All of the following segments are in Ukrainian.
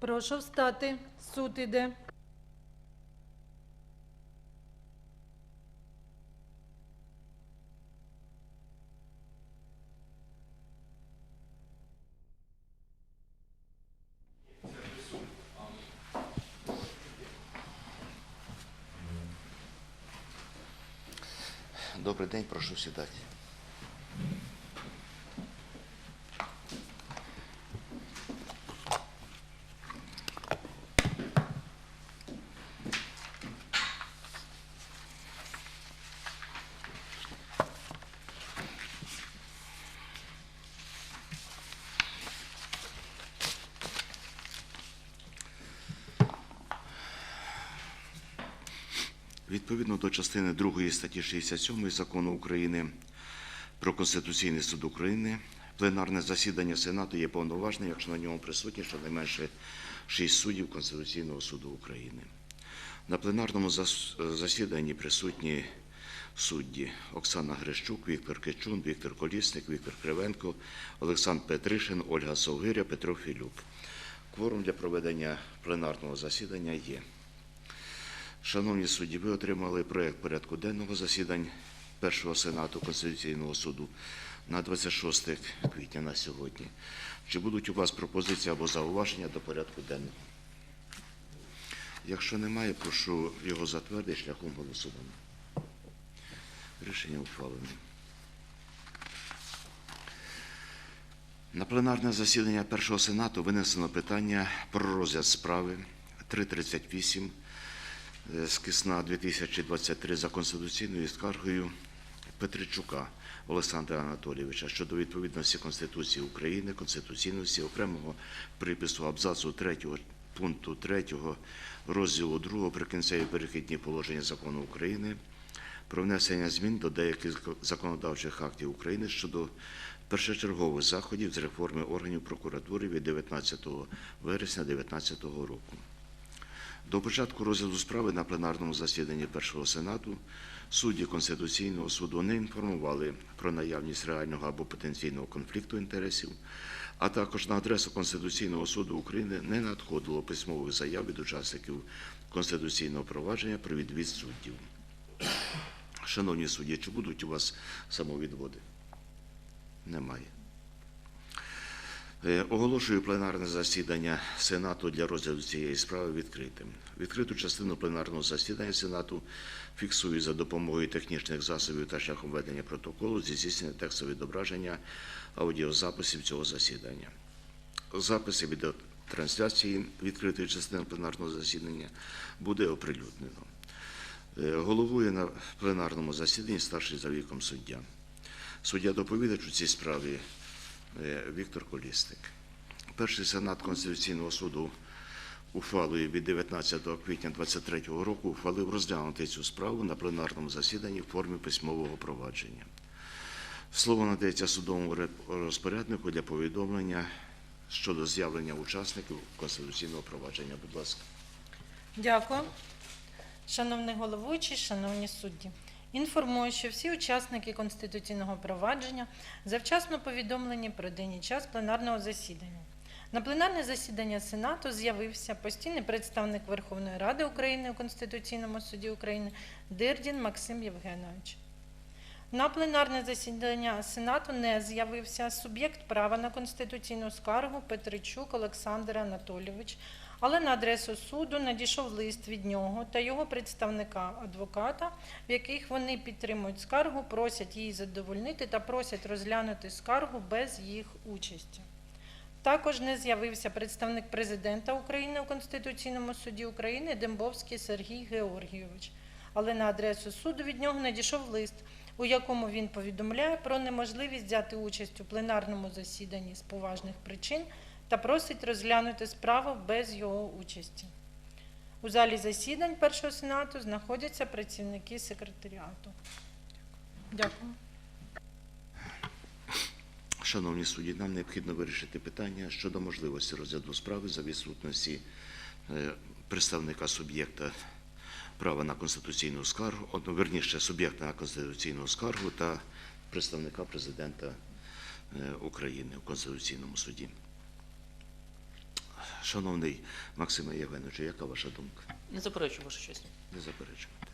Прошу встати. Суд іде. Добрий день, прошу сідати. Відповідно до частини 2 статті 67 Закону України про Конституційний суд України, пленарне засідання Сенату є повноважне, якщо на ньому присутні щонайменше 6 суддів Конституційного суду України. На пленарному засіданні присутні судді Оксана Грищук, Віктор Кичун, Віктор Колісник, Віктор Кривенко, Олександр Петришин, Ольга Совгиря, Петро Філюк. Кворум для проведення пленарного засідання є. Шановні судді, ви отримали проєкт порядку денного засідань Першого Сенату Конституційного суду на 26 квітня на сьогодні. Чи будуть у вас пропозиції або зауваження до порядку денного? Якщо немає, прошу його затвердити шляхом голосування. Рішення ухвалене. На пленарне засідання Першого Сенату винесено питання про розгляд справи 338 е, з кисна 2023 за конституційною скаргою Петричука Олександра Анатолійовича щодо відповідності Конституції України, конституційності окремого припису абзацу 3 пункту 3 розділу 2 прикінцеві перехідні положення закону України про внесення змін до деяких законодавчих актів України щодо першочергових заходів з реформи органів прокуратури від 19 вересня 2019 року. До початку розгляду справи на пленарному засіданні Першого Сенату судді Конституційного суду не інформували про наявність реального або потенційного конфлікту інтересів, а також на адресу Конституційного суду України не надходило письмових заяв від учасників конституційного провадження про відвід суддів. Шановні судді, чи будуть у вас самовідводи? Немає. Е, Оголошую пленарне засідання Сенату для розгляду цієї справи відкритим. Відкриту частину пленарного засідання Сенату фіксую за допомогою технічних засобів та шляхом ведення протоколу зі здійснення текстового відображення аудіозаписів цього засідання. Записи відеотрансляції відкритої частини пленарного засідання буде оприлюднено. Е, Головує на пленарному засіданні старший за віком суддя. Суддя доповідач у цій справі Віктор Колісник. Перший сенат Конституційного суду ухвалою від 19 квітня 2023 року ухвалив розглянути цю справу на пленарному засіданні в формі письмового провадження. Слово надається судовому розпоряднику для повідомлення щодо з'явлення учасників конституційного провадження. Будь ласка. Дякую. Шановний головуючий, шановні судді. Інформую, що всі учасники конституційного провадження завчасно повідомлені про день і час пленарного засідання. На пленарне засідання Сенату з'явився постійний представник Верховної Ради України у Конституційному суді України Дирдін Максим Євгенович. На пленарне засідання Сенату не з'явився суб'єкт права на конституційну скаргу Петричук Олександр Анатолійович, але на адресу суду надійшов лист від нього та його представника адвоката, в яких вони підтримують скаргу, просять її задовольнити та просять розглянути скаргу без їх участі. Також не з'явився представник президента України у Конституційному суді України Дембовський Сергій Георгійович. Але на адресу суду від нього надійшов лист, у якому він повідомляє про неможливість взяти участь у пленарному засіданні з поважних причин та просить розглянути справу без його участі. У залі засідань Першого сенату знаходяться працівники секретаріату. Дякую. Шановні судді, нам необхідно вирішити питання щодо можливості розгляду справи за відсутності е, представника суб'єкта права на конституційну скаргу, от, ну, верніше, суб'єкта на конституційну скаргу та представника президента е, України у Конституційному суді. Шановний Максиме Євгеновичу, яка ваша думка? Не заперечую, ваша честь. Не заперечуєте.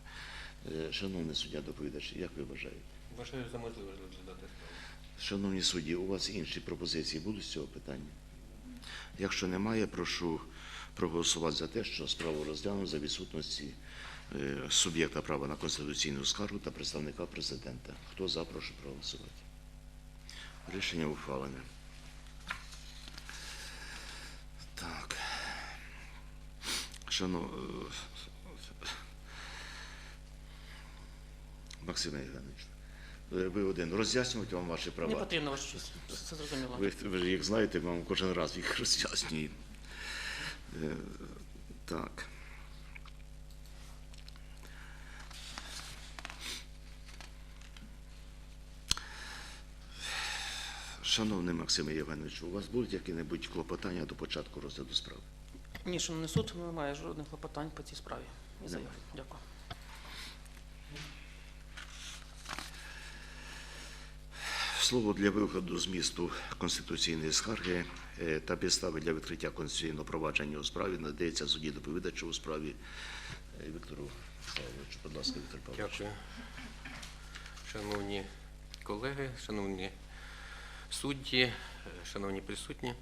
Е, Шановний суддя доповідач, як ви вважаєте? Вважаю за можливе розглядати справу. Шановні судді, у вас інші пропозиції будуть з цього питання? Якщо немає, прошу проголосувати за те, що справу розглянуть за відсутності е, суб'єкта права на конституційну скаргу та представника президента. Хто за, прошу проголосувати. Рішення ухвалене. Так. Шану... Максим Євгенович, ви ви один. Роз'яснювати вам ваші права. Не потрібно, ваше щось. Це зрозуміло. Ви, ви ж їх знаєте, вам кожен раз їх роз'яснюю. Е, Так. Шановний Максиме Євгенович, у вас будуть які-небудь клопотання до початку розгляду справи? Ні, шановний суд, немає жодних клопотань по цій справі. І заяв. Дякую. Слово для виходу з місту конституційної скарги е, та підстави для відкриття конституційного провадження у справі надається судді доповідачу у справі е, Віктору Павловичу. Будь ласка, Віктор Павлович. Дякую. Шановні колеги, шановні судді, е, шановні присутні.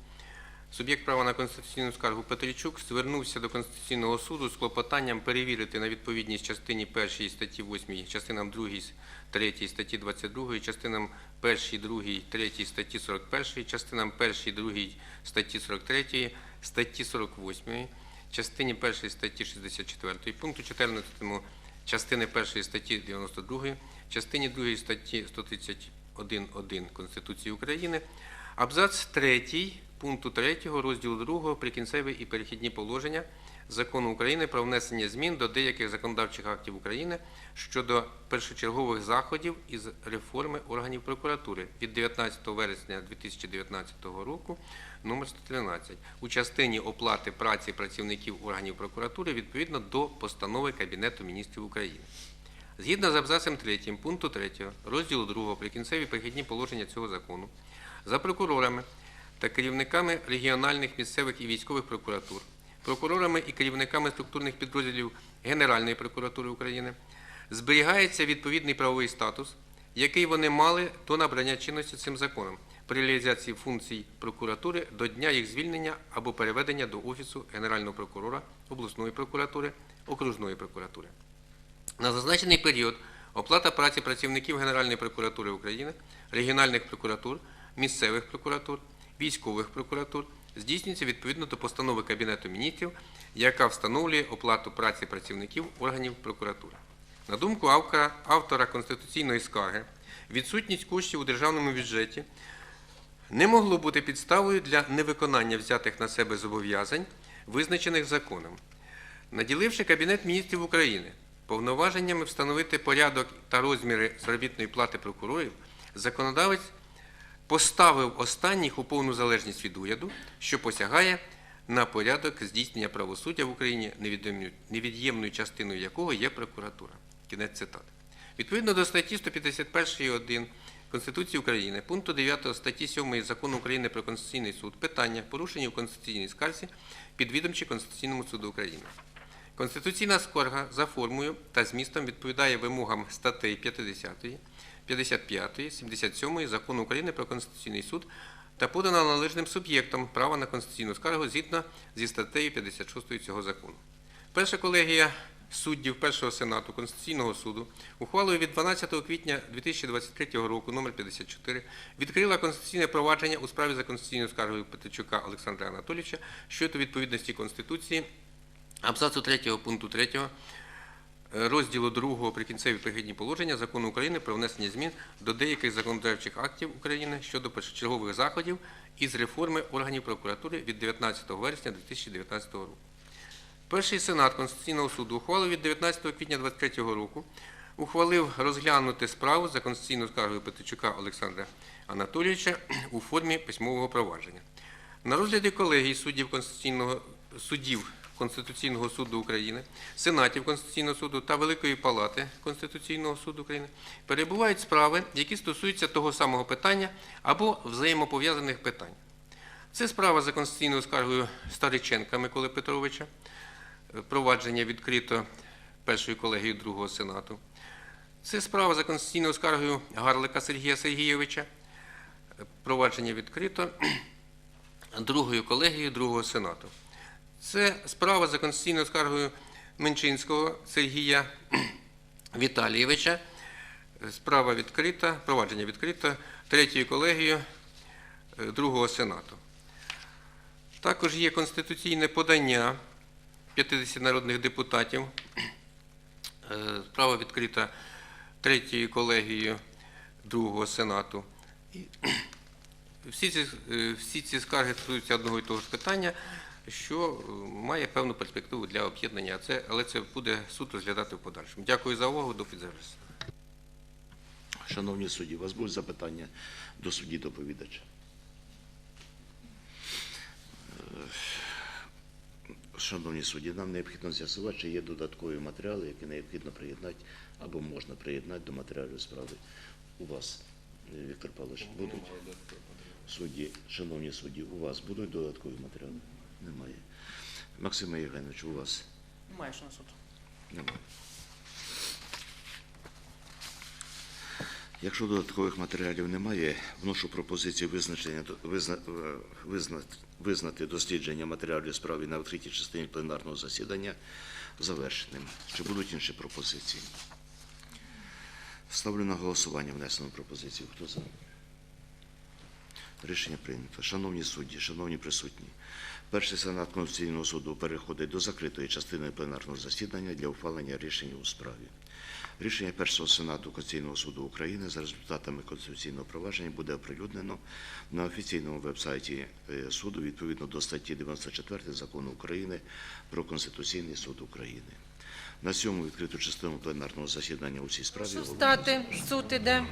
Суб'єкт права на конституційну скаргу Петричук звернувся до Конституційного суду з клопотанням перевірити на відповідність частині 1 статті 8, частинам 2, 3 статті 22, частинам 1, 2, 3 статті 41, частинам 1, 2 статті 43, статті 48, частині 1 статті 64, пункту 14 частини 1 статті 92, частині 2 статті 131.1 Конституції України, абзац 3 пункту 3 розділу 2 прикінцеві і перехідні положення Закону України про внесення змін до деяких законодавчих актів України щодо першочергових заходів із реформи органів прокуратури від 19 вересня 2019 року номер 113 у частині оплати праці працівників органів прокуратури відповідно до постанови Кабінету міністрів України. Згідно з абзацем 3 пункту 3 розділу 2 прикінцеві перехідні положення цього закону за прокурорами та керівниками регіональних місцевих і військових прокуратур, прокурорами і керівниками структурних підрозділів Генеральної прокуратури України зберігається відповідний правовий статус, який вони мали до набрання чинності цим законом при реалізації функцій прокуратури до дня їх звільнення або переведення до Офісу Генерального прокурора, обласної прокуратури, окружної прокуратури. На зазначений період оплата праці працівників Генеральної прокуратури України, регіональних прокуратур, місцевих прокуратур, військових прокуратур здійснюється відповідно до постанови Кабінету міністрів, яка встановлює оплату праці працівників органів прокуратури. На думку автора, автора конституційної скарги, відсутність коштів у державному бюджеті не могло бути підставою для невиконання взятих на себе зобов'язань, визначених законом. Наділивши Кабінет міністрів України повноваженнями встановити порядок та розміри заробітної плати прокурорів, законодавець поставив останніх у повну залежність від уряду, що посягає на порядок здійснення правосуддя в Україні, невід'ємною- частиною якого є прокуратура. Кінець цитати. Відповідно до статті 151.1 Конституції України, пункту 9 статті 7 Закону України про Конституційний суд, питання, порушені в конституційній скарзі, підвідомчі Конституційному суду України. Конституційна скарга за формою та змістом відповідає вимогам статей 50, 55, 77 Закону України про Конституційний суд та подана належним суб'єктом права на конституційну скаргу згідно зі статтею 56 цього закону. Перша колегія суддів Першого Сенату Конституційного суду ухвалою від 12 квітня 2023 року номер 54 відкрила конституційне провадження у справі за конституційною скаргою Петричука Олександра Анатолійовича щодо відповідності Конституції абзацу 3 пункту 3 розділу 2 прикінцеві перехідні положення Закону України про внесення змін до деяких законодавчих актів України щодо першочергових заходів із реформи органів прокуратури від 19 вересня 2019 року. Перший сенат Конституційного суду ухвалив від 19 квітня 2023 року ухвалив розглянути справу за конституційною скаргою Петричука Олександра Анатолійовича у формі письмового провадження. На розгляді колегії суддів Конституційного суддів Конституційного суду України, сенатів Конституційного суду та Великої Палати Конституційного суду України перебувають справи, які стосуються того самого питання або взаємопов'язаних питань. Це справа за конституційною скаргою Стариченка Миколи Петровича. Провадження відкрито першою колегією Другого Сенату. Це справа за конституційною скаргою Гарлика Сергія Сергійовича. Провадження відкрито другою колегією Другого Сенату. Це справа за конституційною скаргою Менчинського Сергія Віталійовича. Справа відкрита, провадження відкрито третьою колегією е, Другого Сенату. Також є конституційне подання 50 народних депутатів. Е, Справа відкрита третьою колегією Другого Сенату. Всі ці, е, всі ці скарги стосуються одного і того ж питання, що е, має певну перспективу для об'єднання, але це буде суд розглядати в подальшому. Дякую за увагу, до підзавершення. Шановні судді, у вас будуть запитання до судді доповідача? Е, Шановні судді, нам необхідно з'ясувати, чи є додаткові матеріали, які необхідно приєднати або можна приєднати до матеріалів справи. У вас, е, Віктор Павлович, будуть? Судді, шановні судді, у вас будуть додаткові матеріали? Немає. Максиме Євгенович, у вас Немає, що на суд. немає. Якщо додаткових матеріалів немає, вношу пропозицію визначення визна, е, визна, визнати дослідження матеріалів справи на відкритій частині пленарного засідання завершеним. Чи будуть інші пропозиції? Ставлю на голосування внесену пропозицію. Хто за? Рішення прийнято. Шановні судді, шановні присутні, перший сенат Конституційного суду переходить до закритої частини пленарного засідання для ухвалення рішення у справі. Рішення першого сенату Конституційного суду України за результатами конституційного провадження буде оприлюднено на офіційному вебсайті е, суду відповідно до статті 94 закону України про Конституційний суд України. На цьому відкриту частину пленарного засідання у цій справі встати, суд іде.